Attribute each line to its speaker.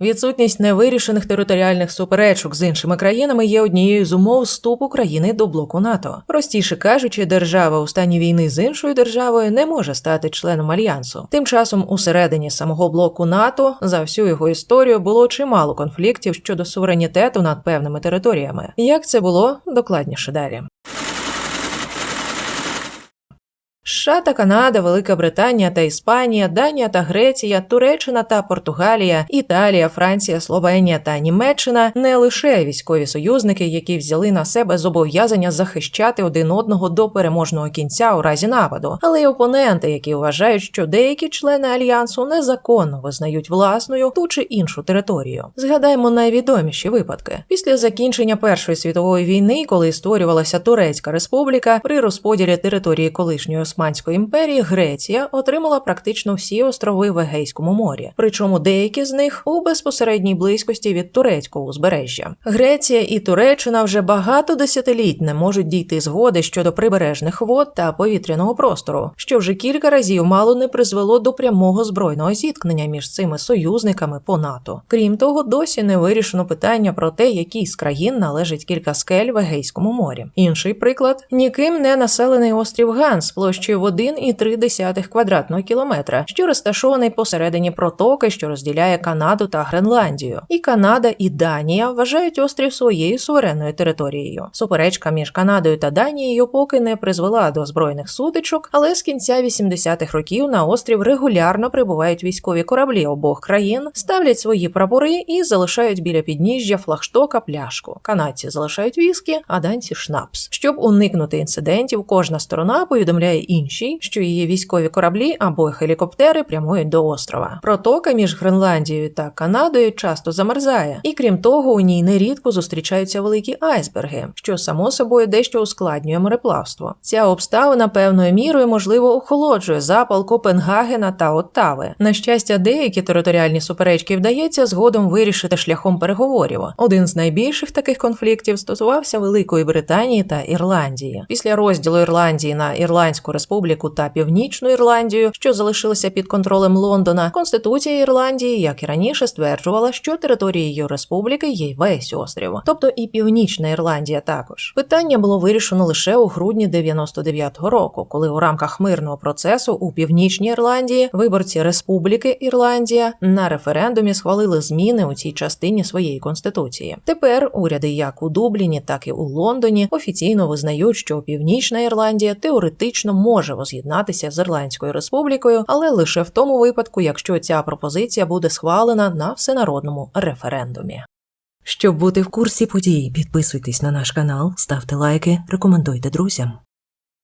Speaker 1: Відсутність невирішених територіальних суперечок з іншими країнами є однією з умов вступу країни до блоку НАТО. Простіше кажучи, держава у стані війни з іншою державою не може стати членом альянсу. Тим часом, усередині самого блоку НАТО за всю його історію було чимало конфліктів щодо суверенітету над певними територіями. Як це було докладніше далі. США та Канада, Велика Британія та Іспанія, Данія та Греція, Туреччина та Португалія, Італія, Франція, Словенія та Німеччина не лише військові союзники, які взяли на себе зобов'язання захищати один одного до переможного кінця у разі нападу, але й опоненти, які вважають, що деякі члени альянсу незаконно визнають власною ту чи іншу територію. Згадаємо найвідоміші випадки після закінчення Першої світової війни, коли створювалася Турецька республіка при розподілі території колишньої Османської імперії Греція отримала практично всі острови в Егейському морі, причому деякі з них у безпосередній близькості від турецького узбережжя. Греція і Туреччина вже багато десятиліть не можуть дійти згоди щодо прибережних вод та повітряного простору, що вже кілька разів мало не призвело до прямого збройного зіткнення між цими союзниками по НАТО. Крім того, досі не вирішено питання про те, якій з країн належить кілька скель в Егейському морі. Інший приклад ніким не населений острів Ганс площею в 1,3 квадратного кілометра, що розташований посередині протоки, що розділяє Канаду та Гренландію. І Канада і Данія вважають острів своєю суверенною територією. Суперечка між Канадою та Данією поки не призвела до збройних сутичок, але з кінця 80-х років на острів регулярно прибувають військові кораблі обох країн, ставлять свої прапори і залишають біля підніжжя флагштока пляшку. Канадці залишають віскі, а данці шнапс. Щоб уникнути інцидентів, кожна сторона повідомляє іншій, що її військові кораблі або гелікоптери прямують до острова. Протока між Гренландією та Канадою часто замерзає, і крім того, у ній нерідко зустрічаються великі айсберги, що само собою дещо ускладнює мореплавство. Ця обставина певною мірою можливо охолоджує запал Копенгагена та Оттави. На щастя, деякі територіальні суперечки вдається згодом вирішити шляхом переговорів. Один з найбільших таких конфліктів стосувався Великої Британії та Ірландії. Після розділу Ірландії на Ірландську республіку та Північну Ірландію, що залишилися під контролем Лондона, Конституція Ірландії, як і раніше, стверджувала, що територією республіки є весь острів, тобто і Північна Ірландія також. Питання було вирішено лише у грудні 99-го року, коли у рамках мирного процесу у Північній Ірландії виборці Республіки Ірландія на референдумі схвалили зміни у цій частині своєї конституції. Тепер уряди як у Дубліні, так і у Лондоні офіційно визнають, що Північна Ірландія теоретично може воз'єднатися з Ірландською республікою, але лише в тому випадку, якщо ця пропозиція буде схвалена на всенародному референдумі. Щоб бути в курсі подій, підписуйтесь на наш канал, ставте лайки, рекомендуйте друзям.